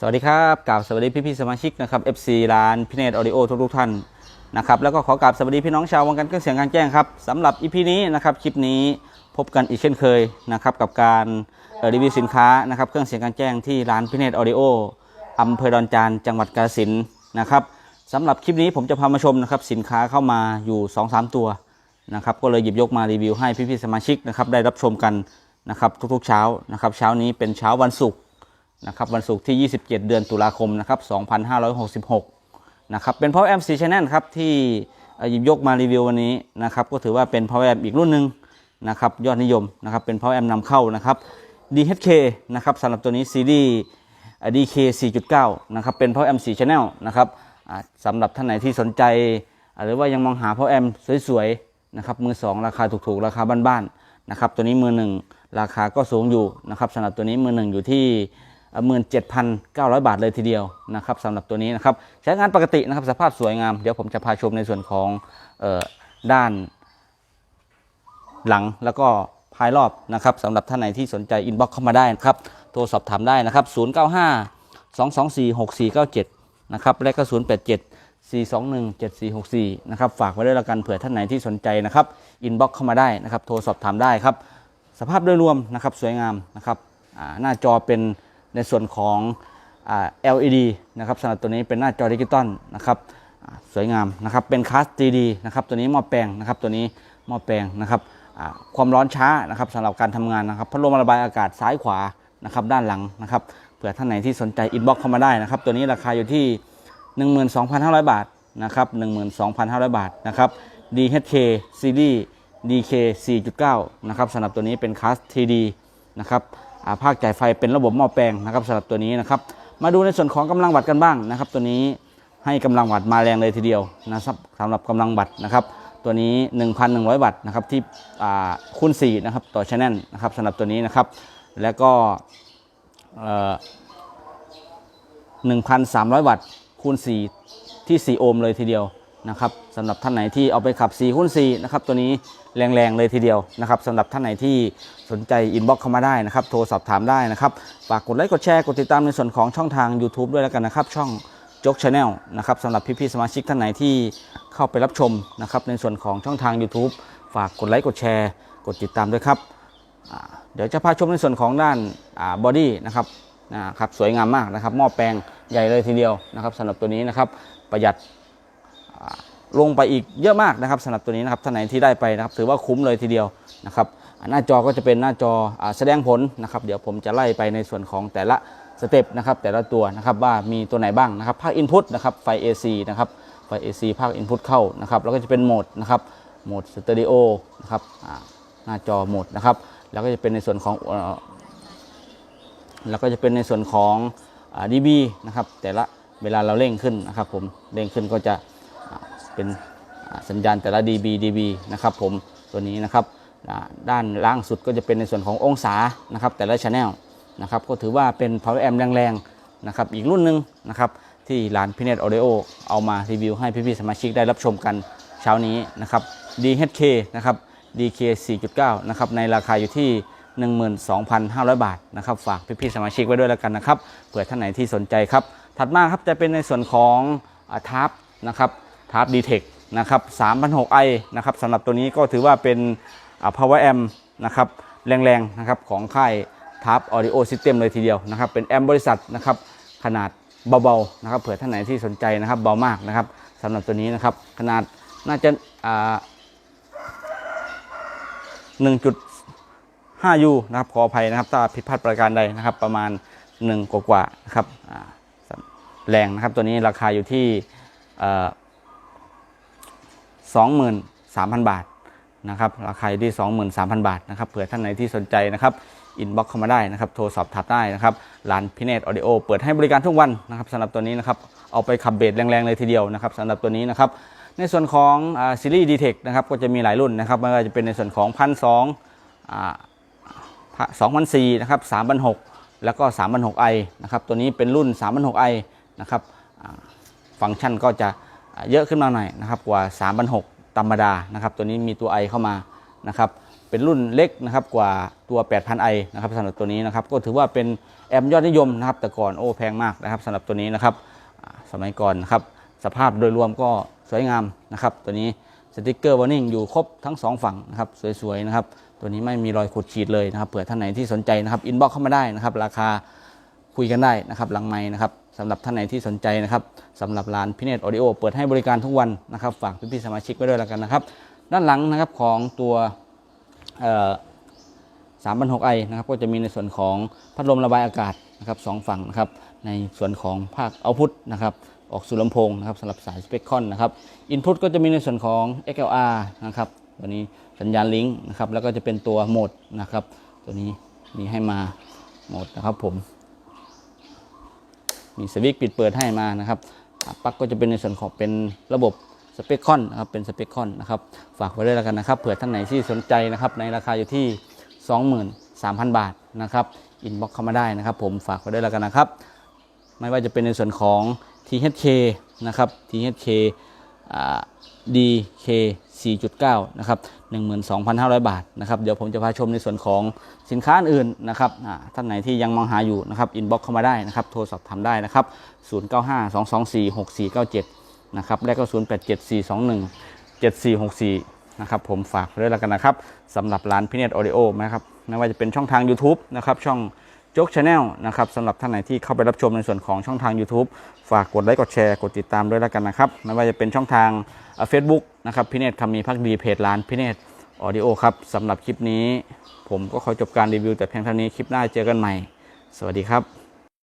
สวัสดีครับกราบสวัสดีพี่ๆสมาชิกนะครับ FC ร้านพิเนตออดิโอทุกๆท่านนะครับแล้วก็ขอกราบสวัสดีพี่น้องชาววงการเครื่องเสียงการแจ้งครับสำหรับ EP นี้นะครับคลิปนี้พบกันอีกเช่นเคยนะครับกับการรีวิวสินค้านะครับเครื่องเสียงการแจ้งที่ร้านพิเนตออดิโออำเภอดอนจานจังหวัดกาฬสินนะครับสำหรับคลิปนี้ผมจะพามาชมนะครับสินค้าเข้ามาอยู่ 2-3 ตัวนะครับก็เลยหยิบยกมารีวิวให้พี่ๆสมาชิกนะครับได้รับชมกันนะครับทุกๆเช้านะครับเช้านี้เป็นเช้าวันศุกร์ นะครับวันศุกร์ที่ 27 เดือนตุลาคมนะครับ2566นะครับเป็น Power Amp 4 Channel ครับที่หยิบยกมารีวิววันนี้นะครับก็ถือว่าเป็น Power Amp อีกรุ่นหนึ่งนะครับยอดนิยมนะครับเป็น Power Amp นำเข้านะครับ DHK นะครับสำหรับตัวนี้ซีรีส์เอ่อ DK 4.9 นะครับเป็น Power Amp 4 Channel นะครับสำหรับท่านไหนที่สนใจ หรือว่ายังมองหา Power Amp สวยๆนะครับมือ 2 ราคาถูกๆ ราคาบ้านๆนะครับตัวนี้มือหนึ่งราคาก็สูงอยู่นะครับสำหรับตัวนี้มือหนึ่งอยู่ที่ หมื่นเจ็ดพันเก้าร้อยบาทเลยทีเดียวนะครับสำหรับตัวนี้นะครับใช้งานปกตินะครับสภาพสวยงาม เดี๋ยวผมจะพาชมในส่วนของออด้านหลังแล้วก็ภายรอบนะครับสำหรับท่านไหนที่สนใจอินบ็อกเข้ามาได้นะครับโทรสอบถามได้นะครับ 0 9 5 2 2 4 6 4 9 7 นะครับและก็ 0 8 7 4 2 1 7 4 6 4 นะครับฝากไว้ด้วยละกันเผื่อท่านไหนที่สนใจนะครับอินบ็อกเข้ามาได้นะครับ โทรสอบถามได้ครับ สภาพโดยรวมนะครับสวยงามนะครับหน้าจอเป็น ในส่วนของอ LED นะครับสำหรับตัวนี้เป็นหน้าจอดิจิตอลนะครับสวยงามนะครับเป็นคัส 3D นะครับตัวนี้หม้อแปลงนะครับตัวนี้หม้อแปลงนะครับความร้อนช้านะครับสำหรับการทำงานนะครับพัดลมระบายอากาศซ้ายขวานะครับด้านหลังนะครับเผื่อท่านไหนที่สนใจอินบ็อกเข้ามาได้นะครับ ตัวนี้ราคาอยู่ที่ 12,500 บาทนะครับ12,500 บาทนะครับ DHK Series DK 4.9 นะครับสำหรับตัวนี้เป็นคัส TD นะครับ ภาคจ่ายไฟเป็นระบบหม้อแปลงนะครับสำหรับตัวนี้นะครับ มาดูในส่วนของกำลังวัตต์กันบ้างนะครับ ตัวนี้ให้กำลังวัตต์มาแรงเลยทีเดียวนะครับสำหรับกำลังวัตต์นะครับ ตัวนี้ 1,100 วัตต์นะครับที่คูณ4นะครับต่อชแนลนะครับสำหรับตัวนี้นะครับ แล้วก็เอ่อ1,300 วัตต์คูณ4ที่ 4 โอห์มเลยทีเดียว นะครับสำหรับท่านไหนที่เอาไปขับ4คูณ4นะครับตัวนี้แรงๆเลยทีเดียวนะครับสำหรับท่านไหนที่สนใจอินบ็อกเข้ามาได้นะครับ โทรสอบถามได้นะครับฝากกดไลค์กดแชร์กดติดตามในส่วนของช่องทาง YouTube ด้วยแล้วกันนะครับ ช่องจกชาแนลนะครับสำหรับพี่ๆสมาชิกท่านไหนที่เข้าไปรับชมนะครับในส่วนของช่องทาง YouTube ฝากกดไลค์กดแชร์ กดติดตามด้วยครับเดี๋ยวจะพาชมในส่วนของด้านบอดี้นะครับนะครับสวยงามมากนะครับหม้อแปลงใหญ่เลยทีเดียวนะครับสำหรับตัวนี้นะครับประหยัด ลงไปอีกเยอะมากนะครับสำหรับตัวนี้นะครับท่านไหนที่ได้ไปนะครับถือว่าคุ้มเลยทีเดียวนะครับหน้าจอก็จะเป็นหน้าจออาแสดงผลนะครับ เดี๋ยวผมจะไล่ไปในส่วนของแต่ละสเต็ปนะครับแต่ละตัวนะครับว่ามีตัวไหนบ้างนะครับภาค Input นะครับไฟ AC นะครับไฟ AC ภาค Input เข้านะครับแล้วก็จะเป็นโหมดนะครับโหมดสเตอริโอนะครับหน้าจอโหมดนะครับแล้วก็จะเป็นในส่วนของแล้วก็จะเป็นในส่วนของอ dB นะครับแต่ละเวลาเราเร่งขึ้นนะครับผมเร่งขึ้นก็จะ เป็นสัญญาณแต่ละ dB dB นะครับผมตัวนี้นะครับด้านล่างสุดก็จะเป็นในส่วนขององศานะครับแต่ละช anel นะครับก็ถือว่าเป็น power amp แรงๆนะครับอีกรุ่นหนึ่งนะครับที่ร้านพิเนตออเดโอเอามารีวิวให้พี่ๆสมาชิกได้รับชมกันเช้านี้นะครับ DHK นะครับ DK 4.9 นะครับในราคาอยู่ที่ 12,500 บาทนะครับฝากพี่ๆสมาชิกไว้ด้วยแล้วกันนะครับเผื่อท่านไหนที่สนใจครับ ถัดมาครับจะเป็นในส่วนของทาร์ปนะครับ ทาร์ปดีเทคนะครับ3,600 i นะครับสำหรับตัวนี้ก็ถือว่าเป็นอ่า power amp นะครับแรงๆนะครับของค่ายทาร์ปออดิโอซิสเต็มเลยทีเดียวนะครับเป็นแอมบริษัทนะครับขนาดเบาๆนะครับเผื่อท่านไหนที่สนใจนะครับเบามากนะครับสำหรับตัวนี้นะครับขนาดน่าจะอ่า1.5 u นะครับขออภัยนะครับถ้าผิดพลาดประการใดนะครับ ประมาณ1กว่าๆนะครับแรงนะครับตัวนี้ราคาอยู่ที่ สองหมื่นสามพันบาทนะครับราคาอยู่ที่ 23,000 บาทนะครับเผื่อท่านไหนที่สนใจนะครับอินบ็อกเข้ามาได้นะครับโทรสอบถามได้นะครับร้านพิเนตออดิโอเปิดให้บริการทุกวันนะครับสำหรับตัวนี้นะครับเอาไปขับเบสแรงๆเลยทีเดียวนะครับสำหรับตัวนี้นะครับในส่วนของซีรีส์ดีเทคนะครับก็จะมีหลายรุ่นนะครับไม่ว่าจะเป็นในส่วนของพันสองสองพันสี่นะครับสามพันหกแล้วก็สามพันหกไอนะครับตัวนี้เป็นรุ่นสามพันหกไอนะครับฟังก์ชันก็จะ เยอะขึ้นมาหน่อยนะครับกว่าสามพันธรรมดานะครับตัวนี้มีตัวไอเข้ามานะครับเป็นรุ่นเล็กนะครับกว่าตัว 8,000i นะครับสำหรับตัวนี้นะครับก็ถือว่าเป็นแอมยอดนิยมนะครับแต่ก่อนโอ้แพงมากนะครับสำหรับตัวนี้นะครับสมัยก่อนนะครับสภาพโดยรวมก็สวยงามนะครับตัวนี้สติกเกอร์วอร์นิ่งอยู่ครบทั้งสองฝั่งนะครับสวยๆนะครับตัวนี้ไม่มีรอยขูดขีดเลยนะครับเผื่อท่านไหนที่สนใจนะครับอินบ็อกเข้ามาได้นะครับราคาคุยกันได้นะครับหลังไม้นะครับ สำหรับท่านไหนที่สนใจนะครับสำหรับร้านพิเนตออดิโอเปิดให้บริการทุกวันนะครับ ฝากพี่ๆสมาชิกไว้ด้วยแล้วกันนะครับ ด้านหลังนะครับของตัวเอ่อ3,600ไอนะครับก็จะมีในส่วนของพัดลมระบายอากาศนะครับสองฝั่งนะครับในส่วนของภาคเอาพุทนะครับออกสู่ลำโพงนะครับสำหรับสายสเปคคอนนะครับอินพุตก็จะมีในส่วนของ XLR นะครับตัวนี้สัญญาณลิงก์นะครับแล้วก็จะเป็นตัวโหมดนะครับตัวนี้มีให้มาโหมดนะครับผม มีสวิตช์ปิดเปิดให้มานะครับปลั๊กก็จะเป็นในส่วนของเป็นระบบสเปคคอนนะครับเป็นสเปคคอนนะครับฝากไว้ด้วยแล้วกันนะครับเผื่อท่านไหนที่สนใจนะครับในราคาอยู่ที่ 23,000 บาทนะครับอินบ็อกเข้ามาได้นะครับ ผมฝากไว้ด้วยแล้วกันนะครับ ไม่ว่าจะเป็นในส่วนของ THK นะครับ THK อ่า DK 4.9 นะครับ 12,500 บาทนะครับ เดี๋ยวผมจะพาชมในส่วนของสินค้าอื่นนะครับท่านไหนที่ยังมองหาอยู่นะครับอินบ็อกเข้ามาได้นะครับ โทรสอบถามได้นะครับ 0952246497 นะครับ และก็ 0874217464 นะครับ ผมฝากด้วยแล้วกันนะครับสำหรับร้านพิเนตออดิโอนะครับ ไม่ว่าจะเป็นช่องทาง YouTube นะครับ ช่อง โจ๊กชาแนลนะครับสำหรับท่านไหนที่เข้าไปรับชมในส่วนของช่องทาง YouTube ฝากกดไลค์กดแชร์กดติดตามด้วยแล้วกันนะครับ ไม่ว่าจะเป็นช่องทางเฟซบุ๊กนะครับพิเนตคำมีพักดีเพจร้านพิเนตออดิโอครับสำหรับคลิปนี้ ผมก็ขอจบการรีวิวแต่เพียงเท่านี้คลิปหน้าเจอกันใหม่ สวัสดีครับ